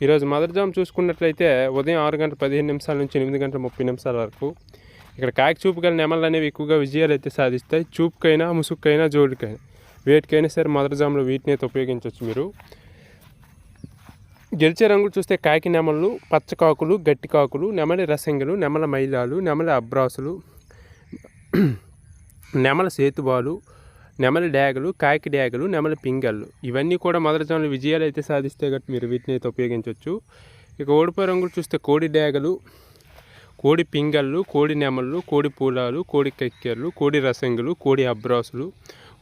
ఈరోజు mother jam చూసుకున్నట్లయితే ఉదయం ఆరు గంటల పదిహేను నిమిషాల నుంచి ఎనిమిది గంటల ముప్పై నిమిషాల వరకు ఇక్కడ కాకి చూపు గల నెమలు అనేవి ఎక్కువగా విజయాలు అయితే సాధిస్తాయి. చూపుకైనా ముసుక్కైనా జోడికైనా. వేటికైనా సరే మదర్జామ్లో వీటిని అయితే ఉపయోగించవచ్చు మీరు. గెలిచే రంగులు చూస్తే కాకి నెమళ్ళు పచ్చకాకులు గట్టి కాకులు నెమలి రసంగులు నెమల మైలాలు నెమలి అబ్రాసులు నెమల సేతువాలు నెమలి డ్యాగులు కాకి డ్యాగులు నెమలి పింగళ్ళు. ఇవన్నీ కూడా మొదటి జోన్లు విజయాలు అయితే సాధిస్తే గట్టి మీరు వీటిని అయితే ఉపయోగించవచ్చు ఇక ఓడిపోయే రంగులు చూస్తే కోడి డ్యాగలు కోడి పింగళ్ళు కోడి నెమళ్ళు కోడి పూలాలు కోడి కక్కెర్లు కోడి రసంగులు కోడి అబ్రాసులు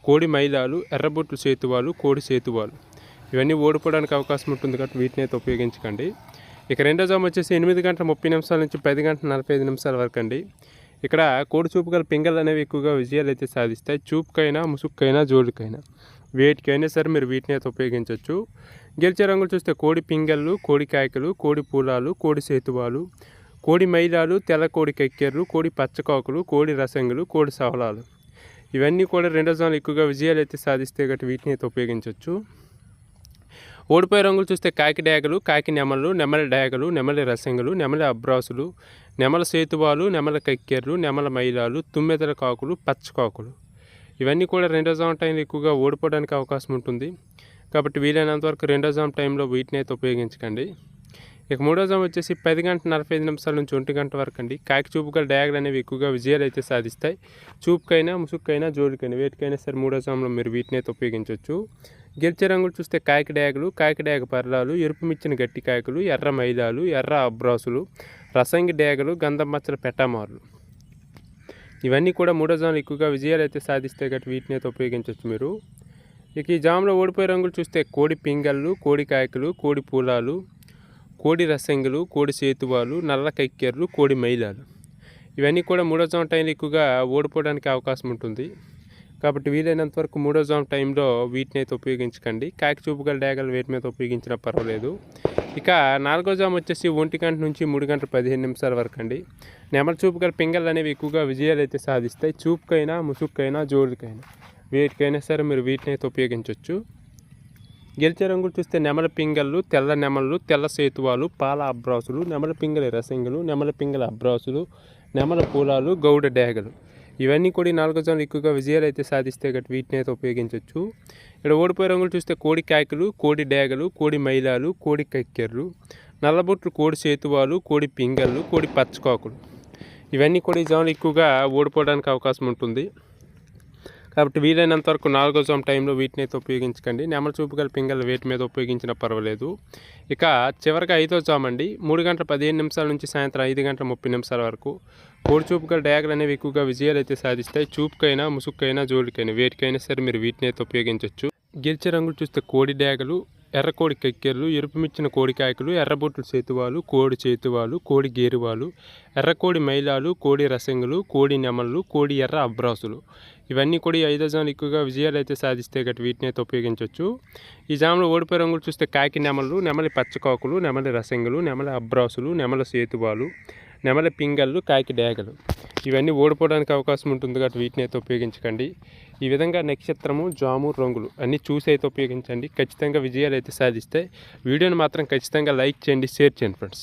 కోడి మైలాలు ఎర్రబొట్లు సేతువాలు కోడి సేతువాలు. ఇవన్నీ ఓడిపోవడానికి అవకాశం ఉంటుంది కాబట్టి వీటిని అయితే ఉపయోగించకండి. ఇక రెండో జామ్ వచ్చేసి ఎనిమిది గంటల ముప్పై నిమిషాల నుంచి పది గంటల నలభై ఐదు నిమిషాల వరకు అండి. ఇక్కడ కోడి చూపు గల పింగళ్ళు అనేవి ఎక్కువగా విజయాలు అయితే సాధిస్తాయి. చూపుకైనా ముసుక్కైనా జోడుకైనా. వేటికైనా సరే మీరు వీటిని అయితే ఉపయోగించవచ్చు గెలిచే రంగులు చూస్తే కోడి పింగళ్ళు కోడి కాయకలు కోడి పూలాలు కోడి సేతువాలు కోడి మైలాలు తెల్ల కోడి కక్కెర్లు కోడి పచ్చకాకులు కోడి రసంగులు కోడి సవలాలు. ఇవన్నీ కూడా రెండో జోన్లు ఎక్కువగా విజయాలు అయితే సాధిస్తే గట్టి వీటిని అయితే ఉపయోగించవచ్చు ఓడిపోయే రంగులు చూస్తే కాకి డ్యాగలు కాకి నెమలు నెమలి డయాగలు నెమలి రసంగులు నెమలి అబ్రాసులు నెమల సేతువాలు నెమల కక్కెర్లు నెమల మైలాలు తుమ్మెదల కాకులు పచ్చకాకులు ఇవన్నీ కూడా రెండో జామ్ టైంలో ఎక్కువగా ఓడిపోవడానికి అవకాశం ఉంటుంది. కాబట్టి వీలైనంత వరకు రెండో జామ్ టైంలో వీటిని అయితే ఉపయోగించకండి. ఇక మూడో జామ్ వచ్చేసి పది గంట నలభై ఐదు నిమిషాల నుంచి ఒంటి గంట వరకు అండి. కాకి చూపుగల డ్యాగలు అనేవి ఎక్కువగా విజయాలు అయితే సాధిస్తాయి. చూపుకైనా ముసుక్కైనా జోడికైనా వేటికైనా సరే మూడో జామ్లో మీరు వీటిని అయితే ఉపయోగించవచ్చు. గెలిచే రంగులు చూస్తే కాకి కాకిడాయక కాకి పర్లాలు ఎరుపు మిచ్చిన గట్టి కాయకులు ఎర్ర మైలాలు ఎర్ర అబ్రాసులు రసంగి డేగలు గంధం మచ్చల పెట్టమారులు. ఇవన్నీ కూడా మూడో జాములు ఎక్కువగా విజయాలు అయితే సాధిస్తే గట్టి వీటిని అయితే ఉపయోగించవచ్చు మీరు. ఇక ఈ జామ్లో ఓడిపోయే రంగులు చూస్తే కోడి పింగళ్ళు కోడి కాయకులు కోడి పూలాలు కోడి రసంగులు కోడి సేతువాలు నల్ల కక్కెర్లు కోడి మైలాలు. ఇవన్నీ కూడా మూడో జాము టైంలో ఎక్కువగా ఓడిపోవడానికి అవకాశం ఉంటుంది. కాబట్టి వీలైనంత వరకు మూడో జామ్ టైంలో వీటిని అయితే ఉపయోగించకండి. కాకి చూపుగల డ్యాగలు వేటి మీద ఉపయోగించినా పర్వాలేదు. ఇక నాలుగో జామ్ వచ్చేసి ఒంటి గంట నుంచి మూడు గంటల పదిహేను నిమిషాల వరకు అండి నెమల చూపుగల పింగళ్ళు అనేవి ఎక్కువగా విజయాలు అయితే సాధిస్తాయి. చూపుకైనా ముసుగుకైనా జోడుకైనా వేటికైనా సరే మీరు వీటిని అయితే ఉపయోగించవచ్చు గెలిచే రంగులు చూస్తే నెమల పింగళ్ళు తెల్ల నెమళ్ళు తెల్ల సేతువాలు పాల అబ్రాసులు నెమల పింగళ రసింగులు నెమల పింగళ అబ్రాసులు నెమల పూలాలు గౌడ డ్యాగలు ఇవన్నీ కూడా ఈ నాలుగో జోన్లు ఎక్కువగా విజయాలు అయితే సాధిస్తే గట్టి వీటిని అయితే ఉపయోగించవచ్చు ఇక్కడ ఓడిపోయే రంగులు చూస్తే కోడి కాయకులు కోడి డేగలు కోడి మైలాలు కోడి కక్కెర్లు నల్లబొట్లు కోడి సేతువాలు కోడి పింగళ్ళు కోడి పచ్చకాకులు. ఇవన్నీ కూడా ఈ జోన్లు ఎక్కువగా ఓడిపోవడానికి అవకాశం ఉంటుంది. కాబట్టి వీలైనంత వరకు నాలుగో జామ్ టైంలో వీటిని అయితే ఉపయోగించకండి. నెమల చూపు గల పింగల్ వేటి మీద ఉపయోగించినా పర్వాలేదు. ఇక చివరిగా ఐదో జామ్ అండి మూడు గంటల పదిహేను నిమిషాల నుంచి సాయంత్రం ఐదు గంటల ముప్పై నిమిషాల వరకు కోడి చూపుగా అనేవి ఎక్కువగా విజయాలు అయితే సాధిస్తాయి. చూపుకైనా ముసుక్కైనా జోడికైనా వేటికైనా సరే మీరు వీటిని అయితే ఉపయోగించవచ్చు గెలిచే రంగులు చూస్తే కోడి డ్యాగలు ఎర్రకోడి కక్కెర్లు ఎరుపుమిచ్చిన కోడికాయకులు ఎర్రబొట్లు చేతువాలు కోడి చేతువాలు కోడి గేరువాలు ఎర్రకోడి మైలాలు కోడి రసంగులు కోడి నెమళ్ళు కోడి ఎర్ర అబ్రాసులు. ఇవన్నీ కూడా ఈ ఐదో జాములు ఎక్కువగా విజయాలు అయితే సాధిస్తే గట్టి వీటిని అయితే ఉపయోగించవచ్చు ఈ జాములో ఓడిపోయే రంగులు చూస్తే కాకి నెమళ్ళు నెమలి పచ్చకాకులు నెమలి రసంగులు నెమలి అబ్రాసులు నెమల సేతువాలు నెమలి పింగళ్ళు కాకి డేగలు. ఇవన్నీ ఓడిపోవడానికి అవకాశం ఉంటుంది కాబట్టి వీటిని అయితే ఉపయోగించకండి. ఈ విధంగా నక్షత్రము జాము రంగులు అన్నీ చూసి అయితే ఉపయోగించండి. ఖచ్చితంగా విజయాలు అయితే సాధిస్తే వీడియోని మాత్రం ఖచ్చితంగా లైక్ చేయండి షేర్ చేయండి ఫ్రెండ్స్.